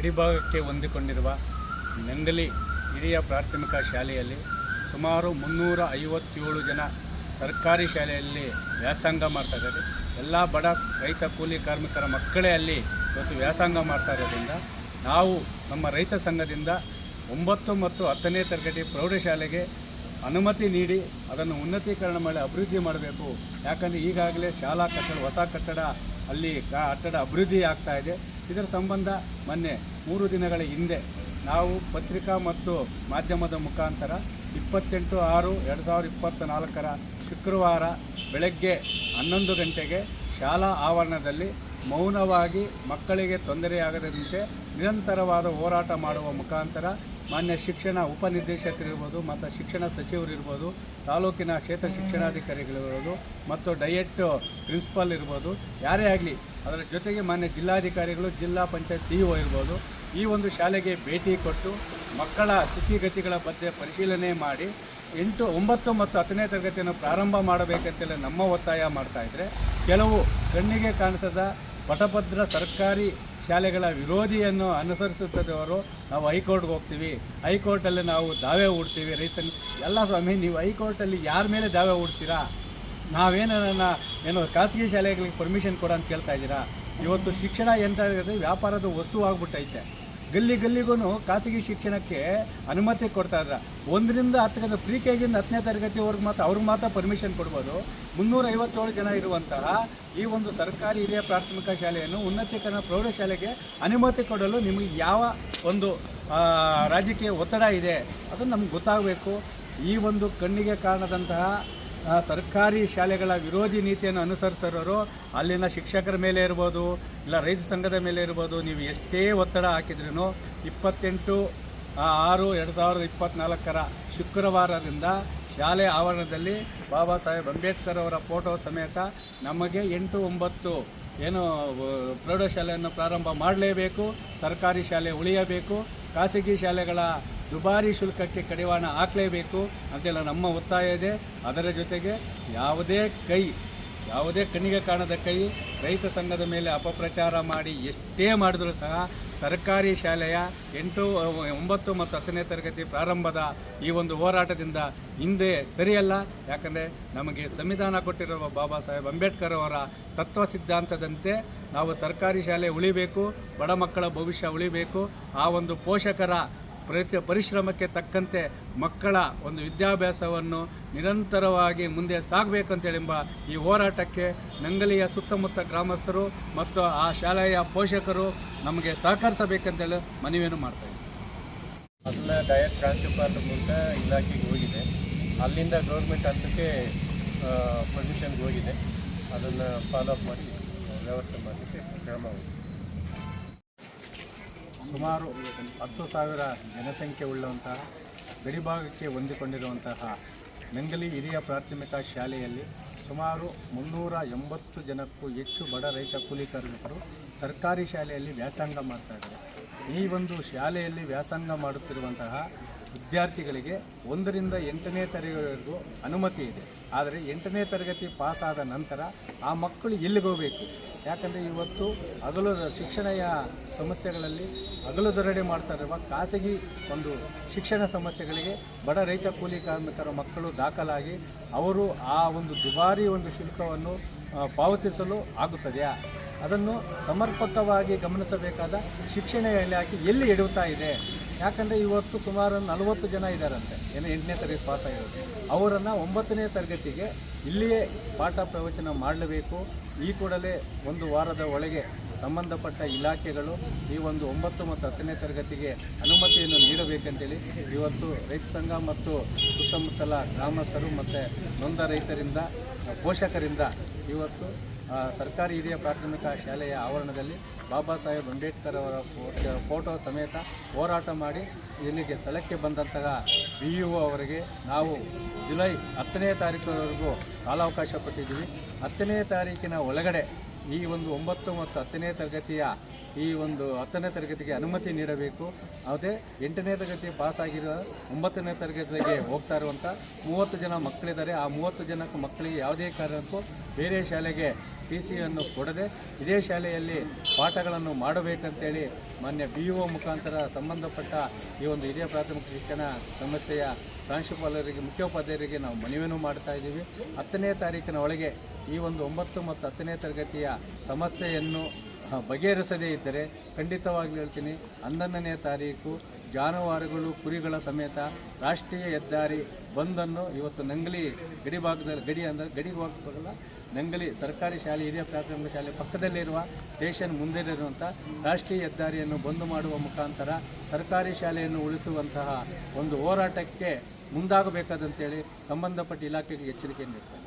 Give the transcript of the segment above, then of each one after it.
ಗಡಿಭಾಗಕ್ಕೆ ಹೊಂದಿಕೊಂಡಿರುವ ನಂಗಲಿ ಹಿರಿಯ ಪ್ರಾಥಮಿಕ ಶಾಲೆಯಲ್ಲಿ ಸುಮಾರು ಮುನ್ನೂರ ಐವತ್ತೇಳು ಜನ ಸರ್ಕಾರಿ ಶಾಲೆಯಲ್ಲಿ ವ್ಯಾಸಂಗ ಮಾಡ್ತಾ ಇದ್ದಾರೆ. ಎಲ್ಲ ಬಡ ರೈತ ಕೂಲಿ ಕಾರ್ಮಿಕರ ಮಕ್ಕಳೇ ಅಲ್ಲಿ ಇವತ್ತು ವ್ಯಾಸಂಗ ಮಾಡ್ತಾ ಇರೋದ್ರಿಂದ ನಾವು ನಮ್ಮ ರೈತ ಸಂಘದಿಂದ ಒಂಬತ್ತು ಮತ್ತು ಹತ್ತನೇ ತರಗತಿ ಪ್ರೌಢಶಾಲೆಗೆ ಅನುಮತಿ ನೀಡಿ ಅದನ್ನು ಉನ್ನತೀಕರಣ ಮಾಡಿ ಅಭಿವೃದ್ಧಿ ಮಾಡಬೇಕು. ಯಾಕಂದರೆ ಈಗಾಗಲೇ ಶಾಲಾ ಕಟ್ಟಡ, ಹೊಸ ಕಟ್ಟಡ ಅಲ್ಲಿ ಕಟ್ಟಡ ಅಭಿವೃದ್ಧಿ ಆಗ್ತಾ ಇದೆ. ಇದರ ಸಂಬಂಧ ಮೊನ್ನೆ ಮೂರು ದಿನಗಳ ಹಿಂದೆ ನಾವು ಪತ್ರಿಕಾ ಮತ್ತು ಮಾಧ್ಯಮದ ಮುಖಾಂತರ ಇಪ್ಪತ್ತೆಂಟು ಆರು ಎರಡು ಸಾವಿರದ ಇಪ್ಪತ್ತ ನಾಲ್ಕರ ಶುಕ್ರವಾರ ಬೆಳಗ್ಗೆ ಹನ್ನೊಂದು ಗಂಟೆಗೆ ಶಾಲಾ ಆವರಣದಲ್ಲಿ ಮೌನವಾಗಿ ಮಕ್ಕಳಿಗೆ ತೊಂದರೆಯಾಗದಂತೆ ನಿರಂತರವಾದ ಹೋರಾಟ ಮಾಡುವ ಮುಖಾಂತರ ಮಾನ್ಯ ಶಿಕ್ಷಣ ಉಪನಿರ್ದೇಶಕರಿರ್ಬೋದು ಮತ್ತು ಶಿಕ್ಷಣ ಸಚಿವರು ಇರ್ಬೋದು ತಾಲೂಕಿನ ಕ್ಷೇತ್ರ ಶಿಕ್ಷಣಾಧಿಕಾರಿಗಳಿರ್ಬೋದು ಮತ್ತು ಡಯಟ್ ಪ್ರಿನ್ಸಿಪಾಲ್ ಇರ್ಬೋದು, ಯಾರೇ ಆಗಲಿ, ಅದರ ಜೊತೆಗೆ ಮಾನ್ಯ ಜಿಲ್ಲಾಧಿಕಾರಿಗಳು, ಜಿಲ್ಲಾ ಪಂಚಾಯತ್ ಸಿ ಇ ಇರ್ಬೋದು, ಈ ಒಂದು ಶಾಲೆಗೆ ಭೇಟಿ ಕೊಟ್ಟು ಮಕ್ಕಳ ಸ್ಥಿತಿಗತಿಗಳ ಬಗ್ಗೆ ಪರಿಶೀಲನೆ ಮಾಡಿ, ಎಂಟು, ಒಂಬತ್ತು ಮತ್ತು ಹತ್ತನೇ ತರಗತಿಯನ್ನು ಪ್ರಾರಂಭ ಮಾಡಬೇಕಂತೆಲ್ಲ ನಮ್ಮ ಒತ್ತಾಯ ಮಾಡ್ತಾ ಇದ್ದರೆ ಕೆಲವು ಕಣ್ಣಿಗೆ ಕಾಣಿಸದ ಪಟಭದ್ರ ಸರ್ಕಾರಿ ಶಾಲೆಗಳ ವಿರೋಧಿಯನ್ನು ಅನುಸರಿಸುತ್ತದವರು ನಾವು ಹೈಕೋರ್ಟ್ಗೆ ಹೋಗ್ತೀವಿ. ಹೈಕೋರ್ಟಲ್ಲಿ ನಾವು ದಾವೆ ಹೂಡ್ತೀವಿ. ರೈಸನ್ ಎಲ್ಲ ಸ್ವಾಮಿ, ನೀವು ಹೈಕೋರ್ಟಲ್ಲಿ ಯಾರ ಮೇಲೆ ದಾವೆ ಹೂಡ್ತೀರಾ? ನಾವೇನು ನನ್ನ, ಏನು ಖಾಸಗಿ ಶಾಲೆಗಳಿಗೆ ಪರ್ಮಿಷನ್ ಕೊಡ ಅಂತ ಕೇಳ್ತಾ ಇದ್ದೀರಾ? ಇವತ್ತು ಶಿಕ್ಷಣ ಎಂತ ವ್ಯಾಪಾರದ ವಸ್ತು ಆಗ್ಬಿಟ್ಟೈತೆ. ಗಲ್ಲಿ ಗಲ್ಲಿಗೂ ಖಾಸಗಿ ಶಿಕ್ಷಣಕ್ಕೆ ಅನುಮತಿ ಕೊಡ್ತಾ ಇದ್ರ. ಒಂದರಿಂದ ಹತ್ತರಿಂದ ಪ್ರಿ ಕೆ ಜಿಯಿಂದ ಹತ್ತನೇ ತರಗತಿವರೆಗೂ ಮಾತ್ರ ಅವ್ರಿಗೆ ಮಾತ್ರ ಪರ್ಮಿಷನ್ ಕೊಡ್ಬೋದು. ಮುನ್ನೂರ ಐವತ್ತೇಳು ಜನ ಇರುವಂತಹ ಈ ಒಂದು ಸರ್ಕಾರಿ ಹಿರಿಯ ಪ್ರಾಥಮಿಕ ಶಾಲೆಯನ್ನು ಉನ್ನತೀಕರಣ ಪ್ರೌಢಶಾಲೆಗೆ ಅನುಮತಿ ಕೊಡಲು ನಿಮಗೆ ಯಾವ ಒಂದು ರಾಜಕೀಯ ಒತ್ತಡ ಇದೆ ಅದು ನಮ್ಗೆ ಗೊತ್ತಾಗಬೇಕು. ಈ ಒಂದು ಕಣ್ಣಿಗೆ ಕಾಣದಂತಹ ಆ, ಸರ್ಕಾರಿ ಶಾಲೆಗಳ ವಿರೋಧಿ ನೀತಿಯನ್ನು ಅನುಸರಿಸಿರೋರು ಅಲ್ಲಿನ ಶಿಕ್ಷಕರ ಮೇಲೆ ಇರ್ಬೋದು, ಇಲ್ಲ ರೈತ ಸಂಘದ ಮೇಲೆ ಇರ್ಬೋದು, ನೀವು ಎಷ್ಟೇ ಒತ್ತಡ ಹಾಕಿದ್ರೂ ಇಪ್ಪತ್ತೆಂಟು ಆರು ಎರಡು ಸಾವಿರದ ಇಪ್ಪತ್ತ್ನಾಲ್ಕರ ಶುಕ್ರವಾರದಿಂದ ಶಾಲೆ ಆವರಣದಲ್ಲಿ ಬಾಬಾ ಸಾಹೇಬ್ ಅಂಬೇಡ್ಕರ್ ಅವರ ಫೋಟೋ ಸಮೇತ ನಮಗೆ ಎಂಟು ಒಂಬತ್ತು ಏನು ಪ್ರೌಢಶಾಲೆಯನ್ನು ಪ್ರಾರಂಭ ಮಾಡಲೇಬೇಕು, ಸರ್ಕಾರಿ ಶಾಲೆ ಉಳಿಯಬೇಕು, ಖಾಸಗಿ ಶಾಲೆಗಳ ದುಬಾರಿ ಶುಲ್ಕಕ್ಕೆ ಕಡಿವಾಣ ಹಾಕಲೇಬೇಕು ಅಂತೆಲ್ಲ ನಮ್ಮ ಒತ್ತಾಯ ಇದೆ. ಅದರ ಜೊತೆಗೆ ಯಾವುದೇ ಕೈ, ಯಾವುದೇ ಕಣ್ಣಿಗೆ ಕಾಣದ ಕೈ ರೈತ ಸಂಘದ ಮೇಲೆ ಅಪಪ್ರಚಾರ ಮಾಡಿ ಎಷ್ಟೇ ಮಾಡಿದರೂ ಸಹ ಸರ್ಕಾರಿ ಶಾಲೆಯ ಎಂಟು, ಒಂಬತ್ತು ಮತ್ತು ಹತ್ತನೇ ತರಗತಿ ಪ್ರಾರಂಭದ ಈ ಒಂದು ಹೋರಾಟದಿಂದ ಹಿಂದೆ ಸರಿಯಲ್ಲ. ಯಾಕಂದರೆ ನಮಗೆ ಸಂವಿಧಾನ ಕೊಟ್ಟಿರುವ ಬಾಬಾ ಸಾಹೇಬ್ ಅಂಬೇಡ್ಕರ್ ಅವರ ತತ್ವ ಸಿದ್ಧಾಂತದಂತೆ ನಾವು ಸರ್ಕಾರಿ ಶಾಲೆ ಉಳಿಬೇಕು, ಬಡ ಮಕ್ಕಳ ಭವಿಷ್ಯ ಉಳಿಬೇಕು. ಆ ಒಂದು ಪೋಷಕರ ಪ್ರತಿ ಪರಿಶ್ರಮಕ್ಕೆ ತಕ್ಕಂತೆ ಮಕ್ಕಳ ಒಂದು ವಿದ್ಯಾಭ್ಯಾಸವನ್ನು ನಿರಂತರವಾಗಿ ಮುಂದೆ ಸಾಗಬೇಕಂತೇಳೆಂಬ ಈ ಹೋರಾಟಕ್ಕೆ ನಂಗಲಿಯ ಸುತ್ತಮುತ್ತ ಗ್ರಾಮಸ್ಥರು ಮತ್ತು ಆ ಶಾಲೆಯ ಪೋಷಕರು ನಮಗೆ ಸಹಕರಿಸಬೇಕಂತೇಳಿ ಮನವಿಯನ್ನು ಮಾಡ್ತಾ ಇದ್ದೀವಿ ಅದನ್ನ ಡಯಟ್ ಪ್ರಾಂಶುಪಾಲರ ಮೂಲಕ ಇಲಾಖೆಗೆ ಹೋಗಿದೆ. ಅಲ್ಲಿಂದ ಗೌರ್ಮೆಂಟ್ ಹಂತಕ್ಕೆ ಪರ್ಮಿಷನ್ಗೆ ಹೋಗಿದೆ. ಅದನ್ನು ಫಾಲೋ ಅಪ್ ಮಾಡಿ, ವ್ಯವಸ್ಥೆ ಮಾಡಲಿಕ್ಕೆ ಕ್ರಮ ವಹಿಸಿ ಸುಮಾರು ಹತ್ತು ಸಾವಿರ ಜನಸಂಖ್ಯೆ ಉಳ್ಳಂತಹ ಗಡಿಭಾಗಕ್ಕೆ ಹೊಂದಿಕೊಂಡಿರುವಂತಹ ನಂಗಲಿ ಹಿರಿಯ ಪ್ರಾಥಮಿಕ ಶಾಲೆಯಲ್ಲಿ ಸುಮಾರು ಮುನ್ನೂರ ಎಂಬತ್ತು ಜನಕ್ಕೂ ಹೆಚ್ಚು ಬಡ ರೈತ ಕೂಲಿ ಕಾರ್ಮಿಕರು ಸರ್ಕಾರಿ ಶಾಲೆಯಲ್ಲಿ ವ್ಯಾಸಂಗ ಮಾಡ್ತಾ ಇದ್ದಾರೆ. ಈ ಒಂದು ಶಾಲೆಯಲ್ಲಿ ವ್ಯಾಸಂಗ ಮಾಡುತ್ತಿರುವಂತಹ ವಿದ್ಯಾರ್ಥಿಗಳಿಗೆ ಒಂದರಿಂದ ಎಂಟನೇ ತರಗತಿವರೆಗೂ ಅನುಮತಿ ಇದೆ. ಆದರೆ ಎಂಟನೇ ತರಗತಿ ಪಾಸಾದ ನಂತರ ಆ ಮಕ್ಕಳು ಎಲ್ಲಿಗೆ ಹೋಗಬೇಕು? ಯಾಕಂದರೆ ಇವತ್ತು ಹಗಲು ಶಿಕ್ಷಣಯ ಸಮಸ್ಯೆಗಳಲ್ಲಿ ಹಗಲು ದೊರಡೆ ಮಾಡ್ತಾ ಇರುವ ಖಾಸಗಿ ಒಂದು ಶಿಕ್ಷಣ ಸಮಸ್ಯೆಗಳಿಗೆ ಬಡ ರೈತ ಕೂಲಿ ಕಾರ್ಮಿಕರ ಮಕ್ಕಳು ದಾಖಲಾಗಿ ಅವರು ಆ ಒಂದು ದುಬಾರಿ ಒಂದು ಶುಲ್ಕವನ್ನು ಪಾವತಿಸಲು ಆಗುತ್ತದೆಯಾ? ಅದನ್ನು ಸಮರ್ಪಕವಾಗಿ ಗಮನಿಸಬೇಕಾದ ಶಿಕ್ಷಣ ಇಲಾಖೆ ಎಲ್ಲಿ ಎಡುತ್ತಾ ಇದೆ? ಯಾಕಂದರೆ ಇವತ್ತು ಸುಮಾರು ನಲವತ್ತು ಜನ ಇದ್ದಾರಂತೆ ಏನು ಎಂಟನೇ ತರಗತಿ ಪಾಸ್ ಆಗಿರೋದು. ಅವರನ್ನು ಒಂಬತ್ತನೇ ತರಗತಿಗೆ ಇಲ್ಲಿಯೇ ಪಾಠ ಪ್ರವಚನ ಮಾಡಲೇಬೇಕು. ಈ ಕೂಡಲೇ ಒಂದು ವಾರದ ಒಳಗೆ ಸಂಬಂಧಪಟ್ಟ ಇಲಾಖೆಗಳು ಈ ಒಂದು ಒಂಬತ್ತು ಮತ್ತು ಹತ್ತನೇ ತರಗತಿಗೆ ಅನುಮತಿಯನ್ನು ನೀಡಬೇಕಂತೇಳಿ ಇವತ್ತು ರೈತ ಸಂಘ ಮತ್ತು ಸುತ್ತಮುತ್ತಲ ಗ್ರಾಮಸ್ಥರು ಮತ್ತು ನೊಂದ ರೈತರಿಂದ, ಪೋಷಕರಿಂದ ಇವತ್ತು ಸರ್ಕಾರಿ ಹಿರಿಯ ಪ್ರಾಥಮಿಕ ಶಾಲೆಯ ಆವರಣದಲ್ಲಿ ಬಾಬಾ ಸಾಹೇಬ್ ಅಂಬೇಡ್ಕರ್ ಅವರ ಫೋಟೋ ಸಮೇತ ಹೋರಾಟ ಮಾಡಿ ಇಲ್ಲಿಗೆ ಸ್ಥಳಕ್ಕೆ ಬಂದಂತಹ ಬಿ ಯು ಅವರಿಗೆ ನಾವು ಜುಲೈ ಹತ್ತನೇ ತಾರೀಕುವರೆಗೂ ಕಾಲಾವಕಾಶ ಕೊಟ್ಟಿದ್ದೀವಿ. ಹತ್ತನೇ ತಾರೀಕಿನ ಒಳಗಡೆ ಈ ಒಂದು ಒಂಬತ್ತು ಮತ್ತು ಹತ್ತನೇ ತರಗತಿಯ ಈ ಒಂದು ಹತ್ತನೇ ತರಗತಿಗೆ ಅನುಮತಿ ನೀಡಬೇಕು. ಅದೇ ಎಂಟನೇ ತರಗತಿ ಪಾಸಾಗಿರೋ ಒಂಬತ್ತನೇ ತರಗತಿಗೆ ಹೋಗ್ತಾ ಇರುವಂಥ ಮೂವತ್ತು ಜನ ಮಕ್ಕಳಿದ್ದಾರೆ. ಆ ಮೂವತ್ತು ಜನಕ್ಕೂ ಮಕ್ಕಳಿಗೆ ಯಾವುದೇ ಕಾರಣಕ್ಕೂ ಬೇರೆ ಶಾಲೆಗೆ ಟಿ ಸಿಯನ್ನು ಕೊಡದೆ ಇದೇ ಶಾಲೆಯಲ್ಲಿ ಪಾಠಗಳನ್ನು ಮಾಡಬೇಕಂತೇಳಿ ಮಾನ್ಯ ಬಿ ಒ ಮುಖಾಂತರ ಸಂಬಂಧಪಟ್ಟ ಈ ಒಂದು ಹಿರಿಯ ಪ್ರಾಥಮಿಕ ಶಿಕ್ಷಣ ಸಂಸ್ಥೆಯ ಪ್ರಾಂಶುಪಾಲರಿಗೆ, ಮುಖ್ಯೋಪಾಧ್ಯಾಯರಿಗೆ ನಾವು ಮನವಿಯನ್ನು ಮಾಡ್ತಾ ಇದ್ದೀವಿ. ಹತ್ತನೇ ತಾರೀಕಿನ ಒಳಗೆ ಈ ಒಂದು ಒಂಬತ್ತು ಮತ್ತು ಹತ್ತನೇ ತರಗತಿಯ ಸಮಸ್ಯೆಯನ್ನು ಬಗೆಹರಿಸದೇ ಇದ್ದರೆ ಖಂಡಿತವಾಗಿ ಹೇಳ್ತೀನಿ, ಹನ್ನೊಂದನೇ ತಾರೀಕು ಜಾನುವಾರುಗಳು, ಕುರಿಗಳ ಸಮೇತ ರಾಷ್ಟ್ರೀಯ ಹೆದ್ದಾರಿ ಬಂದನ್ನು ಇವತ್ತು ನಂಗಲಿ ಗಡಿ ಭಾಗದಲ್ಲಿ, ಗಡಿ ಅಂದರೆ ಗಡಿ ಭಾಗದಲ್ಲ ನಂಗಲಿ ಸರ್ಕಾರಿ ಶಾಲೆ, ಹಿರಿಯ ಪ್ರಾಥಮಿಕ ಶಾಲೆ ಪಕ್ಕದಲ್ಲಿರುವ ಸ್ಟೇಷನ್ ಮುಂದೆ ಇರುವಂಥ ರಾಷ್ಟ್ರೀಯ ಹೆದ್ದಾರಿಯನ್ನು ಬಂದು ಮಾಡುವ ಮುಖಾಂತರ ಸರ್ಕಾರಿ ಶಾಲೆಯನ್ನು ಉಳಿಸುವಂತಹ ಒಂದು ಹೋರಾಟಕ್ಕೆ ಮುಂದಾಗಬೇಕಾದಂತೇಳಿ ಸಂಬಂಧಪಟ್ಟ ಇಲಾಖೆಗೆ ಎಚ್ಚರಿಕೆ ನೀಡ್ತಾರೆ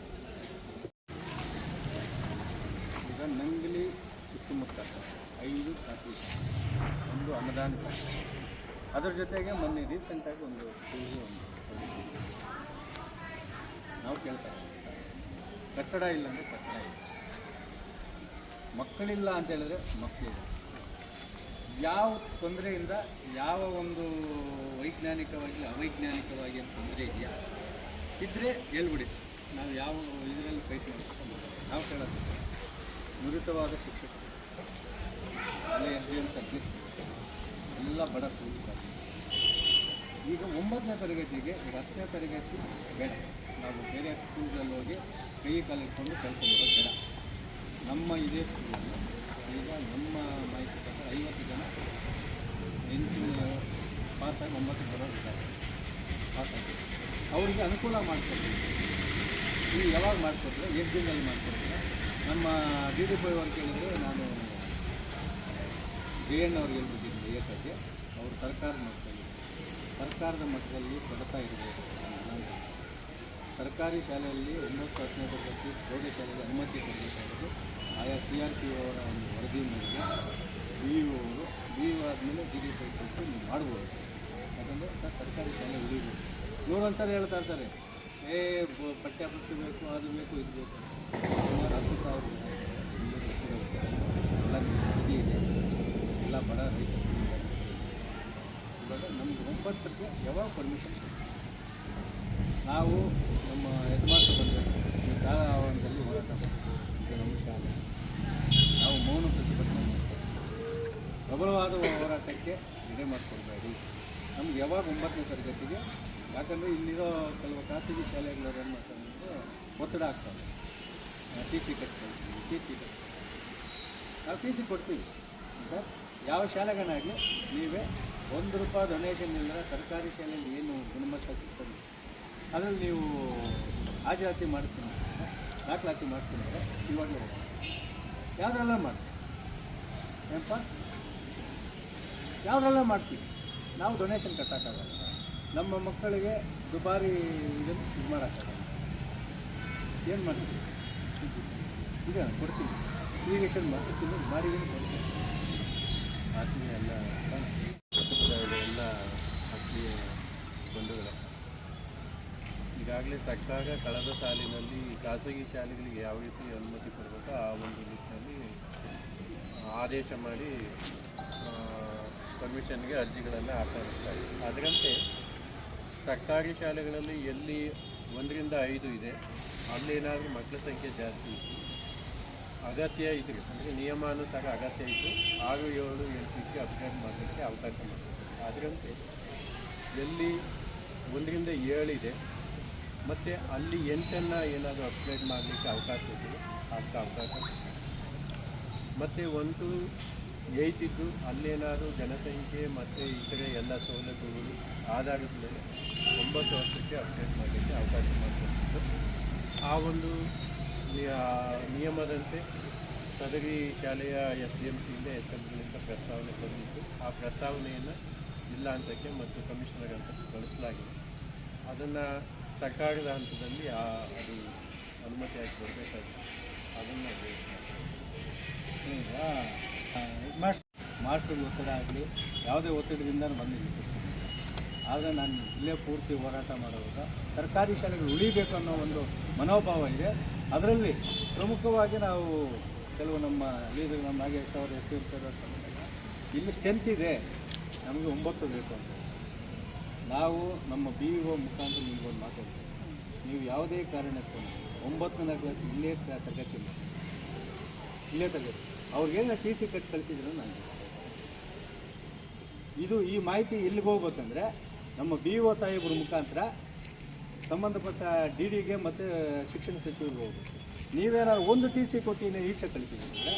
ಈಗ ನಂಗಲಿ ಸುತ್ತಮುತ್ತ ಐದು ಒಂದು ಅನುದಾನ ಅದರ ಜೊತೆಗೆ ಮೊನ್ನೆ ರೀಸೆಂಟಾಗಿ ಒಂದು. ನಾವು ಕೇಳ್ತಾ ಇದ್ದೀವಿ. ಕಟ್ಟಡ ಇಲ್ಲ ಅಂದರೆ ಕಟ್ಟಡ ಇಲ್ಲ. ಮಕ್ಕಳಿಲ್ಲ ಅಂತ ಹೇಳಿದ್ರೆ ಮಕ್ಕಳಿಲ್ಲ. ಯಾವ ತೊಂದರೆಯಿಂದ ಯಾವ ಒಂದು ವೈಜ್ಞಾನಿಕವಾಗಿ, ಅವೈಜ್ಞಾನಿಕವಾಗಿ ತೊಂದರೆ ಇದೆಯಾ? ಇದ್ದರೆ ಹೇಳ್ಬಿಡಿ. ನಾವು ಯಾವ ಇದರಲ್ಲಿ ಕೈ ನಾವು ಕೇಳೋದು. ನುರಿತವಾದ ಶಿಕ್ಷಕರು. ಅಲ್ಲೇ ಎಂ ಎಲ್ಲ ಬಡ ಕೂಡ ಈಗ ಒಂಬತ್ತನೇ ತರಗತಿಗೆ, ಹತ್ತನೇ ತರಗತಿ ಬೇಡ. ನಾವು ಬೇರೆ ಸ್ಕೂಲ್ಗಳಲ್ಲಿ ಹೋಗಿ ಕೈ ಕಾಲಿಟ್ಕೊಂಡು ಕಲ್ತ್ಕೊಂಡು ಬೇಡ. ನಮ್ಮ ಇದೇ ಸ್ಕೂಲಲ್ಲಿ ಈಗ ನಮ್ಮ ಮಾಹಿತಿ ಪ್ರಕಾರ ಐವತ್ತು ಜನ ಎಂಟು ಪಾಸಾಗಿ ಒಂಬತ್ತು ಬರೋರು ಇದ್ದಾರೆ ಪಾಸಾಗಿ. ಅವರಿಗೆ ಅನುಕೂಲ ಮಾಡಿಕೊಡ್ತೀವಿ. ನೀವು ಯಾವಾಗ ಮಾಡಿಕೊಟ್ರೆ ಎಷ್ಟು ದಿನದಲ್ಲಿ ಮಾಡಿಕೊಡ್ತೀರ? ನಮ್ಮ ಡಿ ಡಿ ಪಿ ಅವ್ರು ಕೇಳಿದರೆ ನಾನು ಜೆ ಎನ್ ಅವ್ರಿಗೆ ಹೇಳ್ಬಿಟ್ಟಿದ್ದೀನಿ ಏಕಕ್ಕೆ ಅವರು ಸರ್ಕಾರದ ಮಟ್ಟದಲ್ಲಿ ಸರ್ಕಾರದ ಮಟ್ಟದಲ್ಲಿ ಕೊಡ್ತಾ ಇರಬೇಕು ಸರ್ಕಾರಿ ಶಾಲೆಯಲ್ಲಿ ಒಂಬತ್ತು ಹತ್ತನೇ ತರಗತಿ ಪ್ರೌಢಶಾಲೆಗೆ ಅನುಮತಿ ಕೊಡಬೇಕಾಗಿದೆ ಆಯಾ ಸಿ ಆರ್ ಪಿ ಅವರ ಒಂದು ವರದಿ ಮೇರೆಗೆ ಬಿ ಇ ಅವರು ಬಿ ಇ ಆದಮೇಲೆ ಡಿ ಡಿ ಪಿ ಕೊಟ್ಟು ನೀವು ಮಾಡ್ಬೋದು ಯಾಕಂದರೆ ಸರ್, ಸರ್ಕಾರಿ ಶಾಲೆ ಉಳಿಬೋದು ಇವರು ಅಂತಾರೆ ಹೇಳ್ತಾ ಇರ್ತಾರೆ, ಏ ಪಠ್ಯ ಪುಸ್ತಕ ಬೇಕು, ಅದು ಬೇಕು, ಇದು ಬೇಕು ಸುಮಾರು ಹತ್ತು ಸಾವಿರ. ಎಲ್ಲ ವರದಿ ಇದೆ ಎಲ್ಲ ಬಡ ರೈತರು. ಇವಾಗ ನಮ್ಗೆ ಒಂಬತ್ತಕ್ಕೆ ಯಾವಾಗ ಪರ್ಮಿಷನ್ ನಾವು ನಮ್ಮ ಯಜಮಾನ ಬಂದರೆ ಈ ಶಾಲಾ ಆವರಣದಲ್ಲಿ ಹೋರಾಟ. ಇದು ನಮ್ಮ ಶಾಲೆ. ನಾವು ಮೌನ ಪ್ರತಿಭಟನೆ ಮಾಡ್ತೀವಿ. ಪ್ರಬಲವಾದ ಹೋರಾಟಕ್ಕೆ ಎಡೆ ಮಾಡಿಕೊಡ್ಬೇಡಿ ನಮ್ಗೆ ಯಾವಾಗ ಒಂಬತ್ತನೇ ತರಗತಿಗೆ, ಯಾಕಂದರೆ ಇಲ್ಲಿರೋ ಕೆಲವು ಖಾಸಗಿ ಶಾಲೆಗಳವ್ರು ಏನು ಮಾಡ್ತಾರೆ ಅಂದರೆ ಒತ್ತಡ ಆಗ್ತವೆ ಟಿ ಸಿ ಕಟ್ಕೊಳ್ತೀವಿ ಟಿ ಸಿ ಕಟ್ಕೊಳ್ತೀವಿ. ನಾವು ಟಿ ಸಿ ಕೊಡ್ತೀವಿ. ಸರ್, ಯಾವ ಶಾಲೆಗಳಾಗಲಿ ನೀವೇ ಒಂದು ರೂಪಾಯಿ ಡೊನೇಷನ್ ಇಲ್ಲ ಸರ್ಕಾರಿ ಶಾಲೆಯಲ್ಲಿ ಏನು ಗುಣಮಟ್ಟ ಸಿಗ್ತದೆ? ಅದರಲ್ಲಿ ನೀವು ಹಾಜರಾತಿ ಮಾಡ್ತೀನಿ. ದಾಖಲಾತಿ ಮಾಡ್ತೀನಿ. ಇವಾಗಲೇ ಮಾಡ್ತೀವಿ ಯಾವುದ್ರೆಲ್ಲ ಮಾಡಿಸಿ. ಏನಪ್ಪ? ಯಾವುದ್ರೆಲ್ಲ ಮಾಡ್ತೀವಿ ನಾವು ಡೊನೇಷನ್ ಕಟ್ಟೋಕ್ಕಾಗಲ್ಲ ನಮ್ಮ ಮಕ್ಕಳಿಗೆ ದುಬಾರಿ ಇದನ್ನು ಇದು ಮಾಡೋಕ್ಕಾಗಲ್ಲ ಏನು ಮಾಡ್ತೀವಿ ಈಗ ಕೊಡ್ತೀನಿ. ಇರಿಗೇಷನ್ ಮಾಡ್ತೀನಿ ಬಾರಿಗೆ ಕೊಡ್ತೀನಿ ಆತ್ಮೀಯ ಎಲ್ಲ ಎಲ್ಲ ಆತ್ಮೀಯ ಬಂಧುಗಳೇ ಈಗಾಗಲೇ ತಕ್ಕಾಗ ಕಳೆದ ಸಾಲಿನಲ್ಲಿ ಖಾಸಗಿ ಶಾಲೆಗಳಿಗೆ ಯಾವ ರೀತಿ ಅನುಮತಿ ಕೊಡಬೇಕೋ ಆ ಒಂದು ನಿಟ್ಟಿನಲ್ಲಿ ಆದೇಶ ಮಾಡಿ ಪರ್ಮಿಷನ್ಗೆ ಅರ್ಜಿಗಳನ್ನು ಆಹ್ವಾನಿಸ್ತಾರೆ ಅದರಂತೆ ಸರ್ಕಾರಿ ಶಾಲೆಗಳಲ್ಲಿ ಎಲ್ಲಿ ಒಂದರಿಂದ ಐದು ಇದೆ ಅಲ್ಲೇನಾದರೂ ಮಕ್ಕಳ ಸಂಖ್ಯೆ ಜಾಸ್ತಿ ಇತ್ತು, ಅಗತ್ಯ ಇದ್ರೆ, ಅಂದರೆ ನಿಯಮಾನುಸಾರ ಅಗತ್ಯ ಇತ್ತು ಆರು ಏಳು ಎಂಟಕ್ಕೆ ಅಪ್ಗ್ರೇಡ್ ಮಾಡಲಿಕ್ಕೆ ಅವಕಾಶ ಮಾಡ್ತಾರೆ ಅದರಂತೆ ಎಲ್ಲಿ ಒಂದರಿಂದ ಏಳಿದೆ ಮತ್ತು ಅಲ್ಲಿ ಎಂಟನ್ನು ಏನಾದರೂ ಅಪ್ಗ್ರೇಡ್ ಮಾಡಲಿಕ್ಕೆ ಅವಕಾಶ ಇದೆ? ಅಂತ ಅವಕಾಶ ಮತ್ತು ಒಂದು ಏಯ್ತ್ ಇದ್ದು ಅಲ್ಲೇನಾದರೂ ಜನಸಂಖ್ಯೆ ಮತ್ತು ಇತರೆ ಎಲ್ಲ ಸೌಲಭ್ಯಗಳು ಆಧಾರದ ಮೇಲೆ ಒಂಬತ್ತು ವರ್ಷಕ್ಕೆ ಅಪ್ಡೇಟ್ ಮಾಡಲಿಕ್ಕೆ ಅವಕಾಶ ಮಾಡಿಕೊಡ್ತಿತ್ತು ಆ ಒಂದು ನಿಯಮದಂತೆ ಸದರಿ ಶಾಲೆಯ ಎಸ್ ಡಿ ಎಂ ಸಿಯಿಂದ ಎಸ್ ಸಿಯಿಂದ ಪ್ರಸ್ತಾವನೆ ಬಂದಿತ್ತು. ಆ ಪ್ರಸ್ತಾವನೆಯನ್ನು ಜಿಲ್ಲಾಂತಕ್ಕೆ ಮತ್ತು ಕಮಿಷನರ್ ಹಂತಕ್ಕೆ ಕಳಿಸಲಾಗಿದೆ. ಅದನ್ನು ಸರ್ಕಾರದ ಹಂತದಲ್ಲಿ ಆ, ಅದು ಅನುಮತಿ ಆಗಿ ಬರಬೇಕಾಗಿದೆ ಅದನ್ನು ಮಾಸ್ಟರ್ ಒತ್ತಡ ಆಗಲಿ. ಯಾವುದೇ ಒತ್ತಡದಿಂದ ಬಂದಿಲ್ಲ. ಆದರೆ ನಾನು ಇಲ್ಲೇ ಪೂರ್ತಿ ಹೋರಾಟ ಮಾಡುವಾಗ ಸರ್ಕಾರಿ ಶಾಲೆಗಳು ಉಳಿಬೇಕು ಅನ್ನೋ ಒಂದು ಮನೋಭಾವ ಇದೆ. ಅದರಲ್ಲಿ ಪ್ರಮುಖವಾಗಿ ನಾವು ಕೆಲವು ನಮ್ಮ ಲೀಡರ್ ನಮ್ಮ ನಾಗೇಶ್ ಅವರು ಎಷ್ಟು ಇರ್ತಾರೆ ಇಲ್ಲಿ ಸ್ಟ್ರೆಂತ್ ಇದೆ. ನಮಗೆ ಒಂಬತ್ತು ಬೇಕು ಅಂತ. ನಾವು ನಮ್ಮ ಬಿ ಇ ಒ ಮುಖಾಂತರ ನಿಮ್ಗೆ ಒಂದು ಮಾತಾಡ್ತೀವಿ ನೀವು ಯಾವುದೇ ಕಾರಣಕ್ಕೂ ಒಂಬತ್ತನೇ ಕ್ಲಾಸ್ ಇಲ್ಲೇ ತರಗತಿ ಇಲ್ಲೇ. ತರಗತಿ. ಅವ್ರಿಗೇನು ಟಿ ಸಿ ಕಟ್ ಕಳಿಸಿದ್ರು ನಾನು ಇದು ಈ ಮಾಹಿತಿ ಎಲ್ಲಿಗೆ ಹೋಗ್ಬೇಕಂದ್ರೆ ನಮ್ಮ ಬಿ ಒ ಸಾಹೇಬ್ರ ಮುಖಾಂತರ ಸಂಬಂಧಪಟ್ಟ ಡಿ ಡಿಗೆ ಮತ್ತು ಶಿಕ್ಷಣ ಸಚಿವರಿಗೆ ಹೋಗ್ಬೇಕು. ನೀವೇನಾದ್ರು ಒಂದು ಟಿ ಸಿ ಕೊಟ್ಟು ಇನ್ನು ಈಚೆ ಕಳಿಸಿದ್ರೆ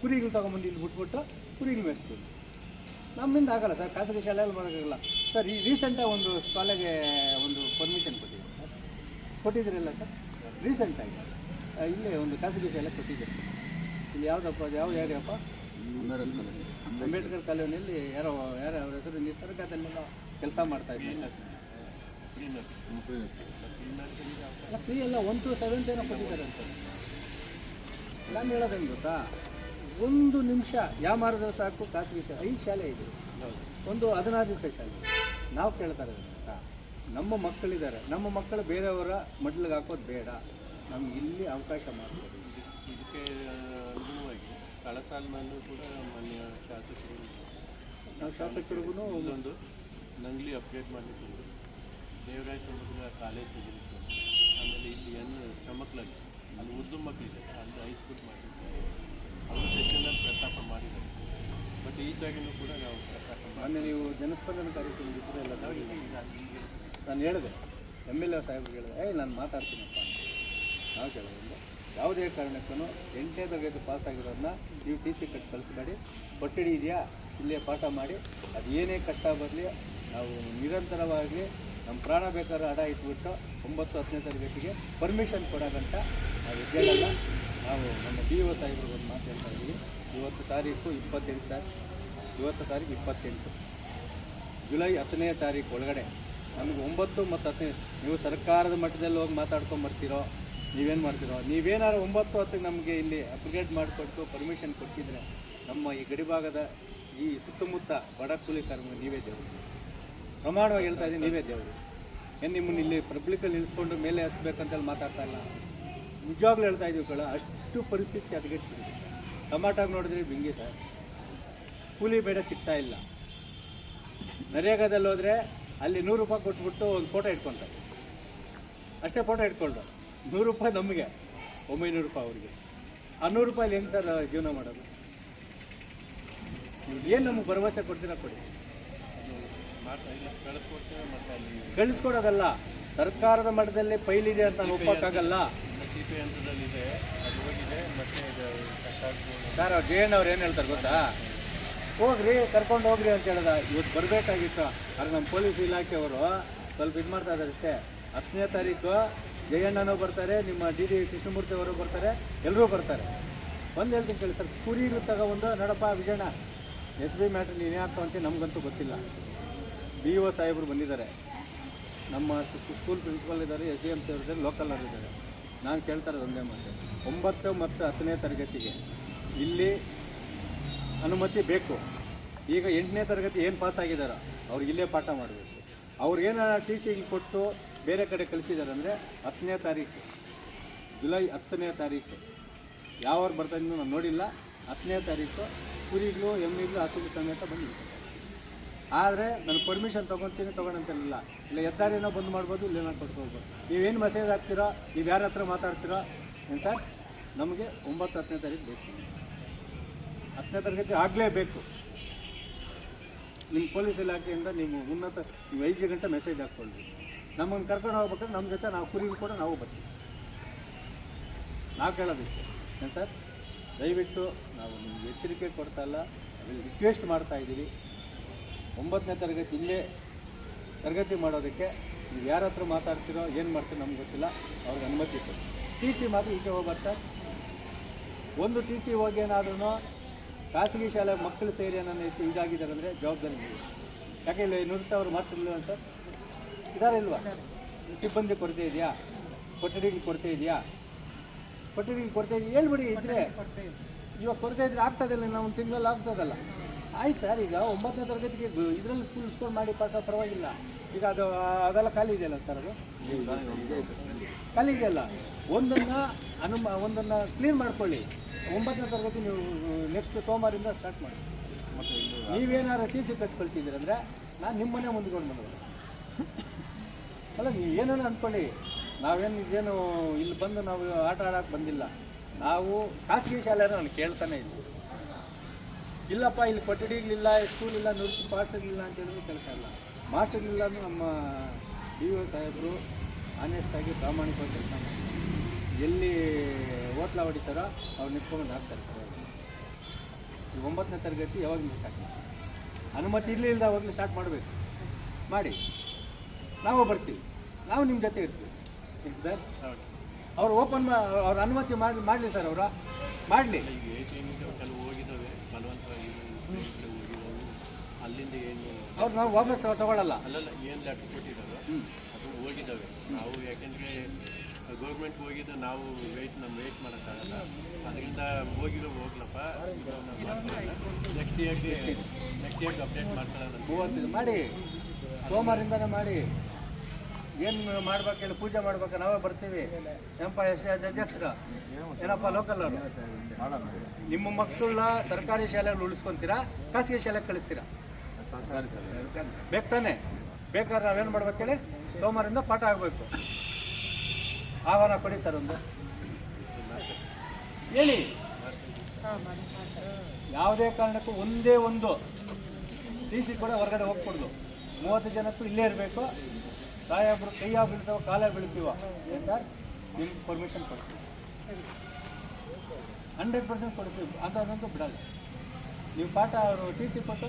ಕುರಿಗಳು ತಗೊಂಬಂದು ಇಲ್ಲಿ ಬಿಟ್ಬಿಟ್ಟು ಕುರಿಗಳು ಮೇಯಿಸ್ತೀವಿ. ನಮ್ಮಿಂದ ಆಗಲ್ಲ ಸರ್ ಖಾಸಗಿ ಶಾಲೆಯಲ್ಲಿ ಮಾಡೋಕ್ಕಾಗಲ್ಲ. ಸರ್, ಈ ರೀಸೆಂಟಾಗಿ ಒಂದು ಶಾಲೆಗೆ ಒಂದು ಪರ್ಮಿಷನ್ ಕೊಟ್ಟಿದ್ದೀವಿ ಸರ್. ಕೊಟ್ಟಿದ್ದೀರಲ್ಲ ಸರ್? ರೀಸೆಂಟಾಗಿ ಇಲ್ಲೇ ಒಂದು ಖಾಸಗಿ ಶಾಲೆ ಕೊಟ್ಟಿದ್ದೀರಿ ಇಲ್ಲಿ ಯಾವುದಪ್ಪ ಯಾವ್ದು ಏರಿಯಪ್ಪ ಅಂಬೇಡ್ಕರ್ ಕಾಲೋನಿಯಲ್ಲಿ ಯಾರೋ ಯಾರೋ ಅವ್ರ ಹೆಸರು ನಿಸರ್ಗದಲ್ಲೆಲ್ಲ ಕೆಲಸ ಮಾಡ್ತಾ ಇದ್ದೀನಿ ಫ್ರೀ ಎಲ್ಲ ಒನ್ ಟು ಸೆವೆಂತ್ ಏನೋ ಕೊಟ್ಟಿದ್ದಾರೆ ಅಂತ. ನಾನು ಹೇಳೋದೇನು ಗೊತ್ತಾ? ಒಂದು ನಿಮಿಷ ಯಾವ ಮಾರಿದ್ರೆ ಸಾಕು, ಖಾಸಗಿ ಶಾಲೆ, ಐದು ಶಾಲೆ ಇದೆ. ಒಂದು ಹದಿನಾರು ಶಾಲೆ ನಾವು ಕೇಳ್ತಾ ಇರೋದು ನಮ್ಮ ಮಕ್ಕಳಿದ್ದಾರೆ. ನಮ್ಮ ಮಕ್ಕಳು ಬೇರೆಯವರ ಮಡ್ಲಿಗೆ ಹಾಕೋದು ಬೇಡ. ನಮ್ಗೆ ಇಲ್ಲಿ ಅವಕಾಶ ಮಾಡ್ಬೋದು ಇದಕ್ಕೆ ಅನುಗುಣವಾಗಿ ಕಳಸಾಲ್ಮಲ್ಲೂ ಕೂಡ ಮಾನ್ಯ ಶಾಸಕರು ನಾವು ಶಾಸಕರಿಗೂ ಒಂದೊಂದು ನಂಗ್ಲಿ ಅಪ್ಡೇಟ್ ಮಾಡಲಿಕ್ಕೆ ದೇವರಾಯ ಸಮುದ್ರ ಕಾಲೇಜ್ ತೆಗೆದಿತ್ತು. ಆಮೇಲೆ ಇಲ್ಲಿ ಏನು ಚಮಕ್ಲಾಗಿ ಅಲ್ಲಿ ಉರ್ದು ಮಕ್ಕಳಿದೆ ಅಲ್ಲಿ ಹೈಸ್ಕೂಲ್ ಮಾಡಿರ್ತಾರೆ ಅವರು ಸೆಷನಲ್ಲಿ ಪ್ರಸ್ತಾಪ ಮಾಡಿದ್ದಾರೆ. ಬಟ್ ಈ ಕೂಡ ನಾವು ಮೊನ್ನೆ ನೀವು ಜನಸ್ಪಂದನ ಕಾರ್ಯಕ್ರಮ ಇದ್ರೆ ಎಲ್ಲ ನಾನು ಹೇಳಿದೆ. ಎಂ ಎಲ್ ಎ ಸಾಹೇಬ್ರಿಗೆ ಹೇಳಿದೆ, ಏಯ್, ನಾನು ಮಾತಾಡ್ತೀನಪ್ಪ. ನಾವು ಕೇಳೋದ್ರಿಂದ ಯಾವುದೇ ಕಾರಣಕ್ಕೂ ಎಂಟನೇ ತರಗತಿ ಪಾಸ್ ಆಗಿರೋದನ್ನ ನೀವು ಟಿ ಸಿ ಕಟ್ ಕಳಿಸ್ಬೇಡಿ. ಕೊಠಡಿ ಇದೆಯಾ? ಇಲ್ಲೇ ಪಾಠ ಮಾಡಿ. ಅದು ಏನೇ ಕಷ್ಟ ಬರಲಿ, ನಾವು ನಿರಂತರವಾಗಿ ನಮ್ಮ ಪ್ರಾಣ ಬೇಕಾದ್ರೆ ಅಡ ಇಟ್ಬಿಟ್ಟು ಒಂಬತ್ತು, ಹತ್ತನೇ ತರಗತಿಗೆ ಪರ್ಮಿಷನ್ ಕೊಡೋಗಂಟ ನಾವು ಎದ್ದೇಳಲ್ಲ ನಾವು ನಮ್ಮ ಬಿ ಒ ಸಾಹೇಬ್ರಿಗೆ ಒಂದು ಮಾತು ಹೇಳ್ತಾ ಇದ್ದೀವಿ. ಇವತ್ತು ತಾರೀಕು ಇಪ್ಪತ್ತೆಂಟು ಸರ್. ಇವತ್ತು ತಾರೀಕು ಇಪ್ಪತ್ತೆಂಟು. ಜುಲೈ ಹತ್ತನೇ ತಾರೀಕು ಒಳಗಡೆ. ನಮಗೆ ಒಂಬತ್ತು ಮತ್ತು ಹತ್ತನೇ ನೀವು ಸರ್ಕಾರದ ಮಟ್ಟದಲ್ಲಿ ಹೋಗಿ ಮಾತಾಡ್ಕೊಂಡು ಬರ್ತೀರೋ, ನೀವೇನು ಮಾಡ್ತೀರೋ, ನೀವೇನಾದ್ರು ಒಂಬತ್ತು ಹತ್ತಿಗೆ ನಮಗೆ ಇಲ್ಲಿ ಅಪ್ಗ್ರೇಡ್ ಮಾಡಿಕೊಟ್ಟು ಪರ್ಮಿಷನ್ ಕೊಡಿಸಿದರೆ ನಮ್ಮ ಈ ಗಡಿಭಾಗದ ಈ ಸುತ್ತಮುತ್ತ ಬಡ ಕೂಲಿ ಕಾರ್ಮಿಕ ನೀವೇ ದೇವರು. ಪ್ರಮಾಣವಾಗಿ ಹೇಳ್ತಾ ಇದ್ದೀನಿ, ನೀವೇ ದೇವರು. ಏನು ನಿಮ್ಮನ್ನು ಇಲ್ಲಿ ಪಬ್ಲಿಕಲ್ಲಿ ನಿಲ್ಸ್ಕೊಂಡು ಮೇಲೆ ಹಚ್ಬೇಕಂತೇಳಿ ಮಾತಾಡ್ತಾ ಇಲ್ಲ. ನಿಜವಾಗ್ಲೂ ಹೇಳ್ತಾ ಇದ್ದೀವಿ ಕಳ, ಅಷ್ಟು ಪರಿಸ್ಥಿತಿ ಹದಗೆಟ್ಟಿದೆ. ಟಮಾಟಾಗಿ ನೋಡಿದ್ರೆ ಬಿಂಗಿ ಸರ್. ಕೂಲಿ ಬೇಡ ಸಿಗ್ತಾ ಇಲ್ಲ. ನರೇಗಾದಲ್ಲಿ ಹೋದರೆ ಅಲ್ಲಿ ನೂರು ರೂಪಾಯಿ ಕೊಟ್ಬಿಟ್ಟು ಒಂದು ಫೋಟೋ ಇಟ್ಕೊತಾರೆ. ಅಷ್ಟೇ ಫೋಟೋ ಇಟ್ಕೊಂಡು ನೂರು ರೂಪಾಯಿ ನಮಗೆ, ಒಂಬೈನೂರು ರೂಪಾಯಿ ಅವ್ರಿಗೆ. ಆ ನೂರು ರೂಪಾಯಿ ಹೆಂಗೆ ಸರ್ ಜೀವನ ಮಾಡೋದು? ಏನು ನಮಗೆ ಭರವಸೆ ಕೊಡ್ತೀರಾ ಕೊಡಿ. ಕಳಿಸ್ಕೊಡೋದಲ್ಲ. ಸರ್ಕಾರದ ಮಟ್ಟದಲ್ಲಿ ಪೈಲಿದೆ ಅಂತ ನಾನು ಒಪ್ಪಕ್ಕಾಗಲ್ಲ ಸಿಪಿ ಹಂತದಲ್ಲಿದೆ ಅದು ಹೋಗಿದೆ, ಮತ್ತೆ ಇದು ಸರ್, ಅವ್ರು ಜೆ ಎನ್ ಅವ್ರು ಏನು ಹೇಳ್ತಾರೆ ಗೊತ್ತಾ? ಹೋಗ್ರಿ, ಕರ್ಕೊಂಡು ಹೋಗ್ರಿ ಅಂತ ಹೇಳ್ದ. ಇವತ್ತು ಬರಬೇಕಾಗಿತ್ತು. ಆದ್ರೆ ನಮ್ಮ ಪೊಲೀಸ್ ಇಲಾಖೆಯವರು ಸ್ವಲ್ಪ ಇದು ಮಾಡ್ತಾ ಇದ್ದಾರೆ ಅಷ್ಟೇ. ಹತ್ತನೇ ತಾರೀಕು ಜಯಣ್ಣನೂ ಬರ್ತಾರೆ, ನಿಮ್ಮ ಡಿ ಡಿ ಕೃಷ್ಣಮೂರ್ತಿ ಅವರು ಬರ್ತಾರೆ ಎಲ್ಲರೂ ಬರ್ತಾರೆ. ಒಂದು ಹೇಳ್ತೀನಿ ಕೇಳಿ ಸರ್, ಕುರಿ ಇರುತ್ತಾಗ ಒಂದು, ನಡಪ, ವಿಜಯಣ್ಣ. ಎಸ್ ಬಿ ಮ್ಯಾಟ್ರ್ ನೀನು ಯಾಕೆ ಅಂತ ನಮಗಂತೂ ಗೊತ್ತಿಲ್ಲ. ಬಿ ಒ ಸಾಹೇಬರು ಬಂದಿದ್ದಾರೆ. ನಮ್ಮ ಸ್ಕೂಲ್ ಪ್ರಿನ್ಸಿಪಲ್ ಇದ್ದಾರೆ, ಎಸ್ ಡಿ ಎಂ ಸಿ ಇದ್ದಾರೆ ಲೋಕಲ್ ಆಗಿದ್ದಾರೆ ನಾನು ಕೇಳ್ತಾ ಇರೋದು ಒಂದೇ ಮಾತು. ಒಂಬತ್ತು ಮತ್ತು ಹತ್ತನೇ ತರಗತಿಗೆ ಇಲ್ಲಿ ಅನುಮತಿ ಬೇಕು. ಈಗ ಎಂಟನೇ ತರಗತಿ ಏನು ಪಾಸ್ ಆಗಿದ್ದಾರೋ ಅವ್ರಿಗೆ ಇಲ್ಲೇ ಪಾಠ ಮಾಡಬೇಕು. ಅವ್ರಿಗೇನ ಟಿ ಸಿ ಕೊಟ್ಟು ಬೇರೆ ಕಡೆ ಕಳಿಸಿದ್ದಾರೆ ಅಂದರೆ ಹತ್ತನೇ ತಾರೀಕು, ಜುಲೈ ಹತ್ತನೇ ತಾರೀಕು. ಯಾವಾಗ ಬರ್ತಾ ಇನ್ನು ನಾನು ನೋಡಿಲ್ಲ. ಹತ್ತನೇ ತಾರೀಕು ಕುರಿಗಳು ಎಮ್ಮಿಗಳು ಹಸುಗಳು ಸಮೇತ ಬಂದಿದೆ ಆದರೆ ನಾನು ಪರ್ಮಿಷನ್ ತೊಗೊತೀನಿ ತೊಗೊಳಂತಿರಲಿಲ್ಲ ಇಲ್ಲ ಹೆದ್ದಾರಿನೋ ಬಂದ್ ಮಾಡ್ಬೋದು ಇಲ್ಲೇನೋ ಕೊಟ್ಕೋಬೋದು ನೀವೇನು ಮೆಸೇಜ್ ಹಾಕ್ತೀರೋ, ನೀವು ಯಾರ ಹತ್ರ ಮಾತಾಡ್ತೀರೋ? ಏನು ಸರ್? ನಮಗೆ ಒಂಬತ್ತು, ಹತ್ತನೇ ತಾರೀಕು ಬೇಕು. ಹತ್ತನೇ ತರಗತಿ ಆಗಲೇಬೇಕು. ನಿಮ್ಮ ಪೊಲೀಸ್ ಇಲಾಖೆಯಿಂದ ನೀವು ಉನ್ನತ, ನೀವು ಐದು ಗಂಟೆ ಮೆಸೇಜ್ ಹಾಕ್ಕೊಳ್ಳಿ ನಮ್ಮನ್ನು ಕರ್ಕೊಂಡು ಹೋಗ್ಬೇಕಾದ್ರೆ ನಮ್ಮ ಜೊತೆ ನಾವು ಕುರಿ ಕೂಡ ನಾವು ಬರ್ತೀವಿ. ನಾವು ಕೇಳೋದಿಕ್ಕೆ ಏನು ಸರ್? ದಯವಿಟ್ಟು ನಾವು ನಿಮ್ಗೆ ಎಚ್ಚರಿಕೆ ಕೊಡ್ತಾ ಇಲ್ಲ. ರಿಕ್ವೆಸ್ಟ್ ಮಾಡ್ತಾ ಇದ್ದೀವಿ. ಒಂಬತ್ತನೇ ತರಗತಿ ಇಲ್ಲೇ ತರಗತಿ ಮಾಡೋದಕ್ಕೆ ನೀವು ಯಾರ ಹತ್ರ ಮಾತಾಡ್ತೀರೋ, ಏನು ಮಾಡ್ತೀರೋ ನಮ್ಗೆ ಗೊತ್ತಿಲ್ಲ. ಅವ್ರಿಗೆ ಅನುಮತಿ ಇತ್ತು ಟಿ ಸಿ ಮಾತ್ರ ಈಚೆ ಹೋಗ್ಬಾರ್ದು ಒಂದು ಟಿ ಸಿ ಹೋಗಿ ಏನಾದ್ರೂ ಖಾಸಗಿ ಶಾಲೆ ಮಕ್ಕಳು ಸೇರಿ ನನ್ನ ಇದಾಗಿದ್ದಾರೆ ಅಂದರೆ ಜವಾಬ್ದಾರಿ ನೀವು. ಯಾಕೆ ಇಲ್ಲ ನುರಿತ ಅವರು ಮಾಸ್ಟರ್ ಇಲ್ವಾ ಸರ್? ಇದಾರೆ ಇಲ್ವಾ? ಸಿಬ್ಬಂದಿ ಕೊರತೆ ಇದೆಯಾ? ಕೊಠಡಿಗೆ ಕೊರತೆ ಇದೆಯಾ? ಕೊಠಡಿಗೆ ಕೊರತೆ ಇದೆಯಾ? ಹೇಳ್ಬಿಡಿ ಇದ್ರೆ. ಇವಾಗ ಕೊರತೆ ಇದ್ರೆ ಆಗ್ತದಲ್ಲ ನಾವು ತಿಂಗಳಲ್ಲಿ ಆಗ್ತದಲ್ಲ ಆಯ್ತು ಸರ್, ಈಗ ಒಂಬತ್ತನೇ ತರಗತಿಗೆ ಇದರಲ್ಲಿ ಫುಲ್ ಸ್ಕೋರ್ ಮಾಡಿ ಪಾಠ ಪರವಾಗಿಲ್ಲ. ಈಗ ಅದು, ಅದೆಲ್ಲ ಖಾಲಿ ಇದೆಯಲ್ಲ ಸರ್ ಅದು? ಖಾಲಿ ಇದೆಯಲ್ಲ? ಒಂದನ್ನು ಅನುಮ, ಒಂದನ್ನು ಕ್ಲೀನ್ ಮಾಡ್ಕೊಳ್ಳಿ. ಒಂಬತ್ತನೇ ತರಗತಿ ನೀವು ನೆಕ್ಸ್ಟ್ ಸೋಮವಾರದಿಂದ ಸ್ಟಾರ್ಟ್ ಮಾಡಿ. ನೀವೇನಾದ್ರು ಟಿ ಸಿ ಕಟ್ ಕಳಿಸಿದ್ದೀರಂದ್ರೆ ನಾನು ನಿಮ್ಮನ್ನೇ ಮುಂದ್ಕೊಂಡು ಬಂದ ಅಲ್ಲ, ನೀವು ಏನೇನು ಅಂದ್ಕೊಳ್ಳಿ ನಾವೇನು ಇದೇನು, ಇಲ್ಲಿ ಬಂದು ನಾವು ಆಟ ಆಡೋಕೆ ಬಂದಿಲ್ಲ. ನಾವು ಖಾಸಗಿ ಶಾಲೆ ನಾನು ಕೇಳ್ತಾನೆ ಇದ್ವಿ ಇಲ್ಲಪ್ಪ ಇಲ್ಲಿ ಕೊಠಡಿಗಳಿಲ್ಲ ಸ್ಕೂಲ್ ಇಲ್ಲ ನುರಿತು ಪಾಠಗಳಿಲ್ಲ ಅಂತ ಹೇಳಿದ್ರು ಕೆಲಸ ಇಲ್ಲ. ಮಾಸ್ಟರ್ಗಳಿಲ್ಲ ಅಂದ್ರೆ ನಮ್ಮ ಡಿ ಒ ಸಾಹೇಬರು ಆನೆಸ್ಟಾಗಿ ಪ್ರಾಮಾಣಿಕವಾಗಿ ಕೆಲಸ ಮಾಡ್ತಾರೆ. ಎಲ್ಲಿ ಹೋಟ್ಲ ಹೊಡಿತಾರೋ ಅವ್ರು ನಿಂತ್ಕೊಂಡು ಹಾಕ್ತಾರೆ ಸರ್ ಈ ಒಂಬತ್ತನೇ ತರಗತಿ ಯಾವಾಗ ಸ್ಟಾರ್ಟ್ ಅನುಮತಿ ಇರಲಿಲ್ಲ ಇಲ್ಲದ ಅವಾಗಲೇ ಸ್ಟಾರ್ಟ್ ಮಾಡಬೇಕು. ಮಾಡಿ. ನಾವು ಬರ್ತೀವಿ. ನಾವು ನಿಮ್ಮ ಜೊತೆ ಇರ್ತೀವಿ. ಸರ್ ಅವ್ರು ಓಪನ್ ಅವ್ರ ಅನುಮತಿ ಮಾಡಿ ಮಾಡಲಿ ಸರ್ ಅವರ. ಮಾಡಲಿ ಈಗ ಏಟ್ ಏನಿದೆ ಕೆಲವು ಹೋಗಿದ್ದಾವೆ ಬಲವಂತವಾಗಿ ಹೋಗಿದ್ದಾವೆ ಅಲ್ಲಿಂದ ಏನು ಅವ್ರು ನಾವು ವಾಪಸ್ ತಗೊಳ್ಳಲ್ಲ ಅಲ್ಲಲ್ಲ ಏನು ಲೆಟರ್ ಕೊಟ್ಟಿದ್ದಾರೆ ಅದು ಹೋಗಿದ್ದಾವೆ ನಾವು ಯಾಕೆಂದರೆ ಗೌರ್ಮೆಂಟ್ ಹೋಗಿದ್ದು ನಾವು ವೆಯ್ಟ್ ನಮ್ಮ ವೆಯ್ಟ್ ಮಾಡೋಕ್ಕಾಗಲ್ಲ. ಅದರಿಂದ ಹೋಗಿರೋ ಹೋಗ್ಲಪ್ಪ. ನೆಕ್ಸ್ಟ್ ಇಯರ್ಗೆ ನೆಕ್ಸ್ಟ್ ಇಯರ್ಗೆ ಅಪ್ಡೇಟ್ ಮಾಡ್ಕೊಳ್ಳೋಣ ಮೂವತ್ತು ಮಾಡಿ. ಸೋಮವಾರದಿಂದನೇ ಮಾಡಿ. ಏನು ಮಾಡ್ಬೇಕು ಹೇಳಿ ಪೂಜೆ ಮಾಡ್ಬೇಕು ನಾವೇ ಬರ್ತೀವಿ. ಎಂಪ ಎಸ್ ಅಧ್ಯಕ್ಷರು. ಏನಪ್ಪ ಲೋಕಲ್ ಅವರು? ನಿಮ್ಮ ಮಕ್ಕಳನ್ನ ಸರ್ಕಾರಿ ಶಾಲೆಯಲ್ಲಿ ಉಳಿಸ್ಕೊಂತೀರಾ? ಖಾಸಗಿ ಶಾಲೆಗೆ ಕಳಿಸ್ತೀರಾ? ಬೇಕು ತಾನೆ? ಬೇಕಾದ್ರೆ ನಾವೇನು ಮಾಡ್ಬೇಕು ಹೇಳಿ? ಸೋಮವಾರದಿಂದ ಪಾಠ ಆಗಬೇಕು. ಆಹ್ವಾನ ಕೊಡಿ ಸರ್ ಒಂದು. ಹೇಳಿ. ಯಾವುದೇ ಕಾರಣಕ್ಕೂ ಒಂದೇ ಒಂದು. ಟಿ ಸಿ ಕೂಡ ಹೊರಗಡೆ ಹೋಗ್ಕೊಡ್ದು ಮೂವತ್ತು ಜನಕ್ಕೂ ಇಲ್ಲೇ ಇರಬೇಕು. ಸಾಹೇಬ್ರು ಕೈಯಾಗ ಬೀಳ್ತಾವ, ಕಾಲ ಬೀಳ್ತೀವ. ಏನು ಸರ್ ನಿಮ್ಗೆ ಪರ್ಮಿಷನ್ ಕೊಡ್ತೀವಿ ಹಂಡ್ರೆಡ್ ಪರ್ಸೆಂಟ್ ಕೊಡ್ತೀವಿ ಅದಂತೂ ಬಿಡಲ್ಲ. ನೀವು ಪಾಠ ಅವರು ಟಿ ಸಿ ಕೊಟ್ಟು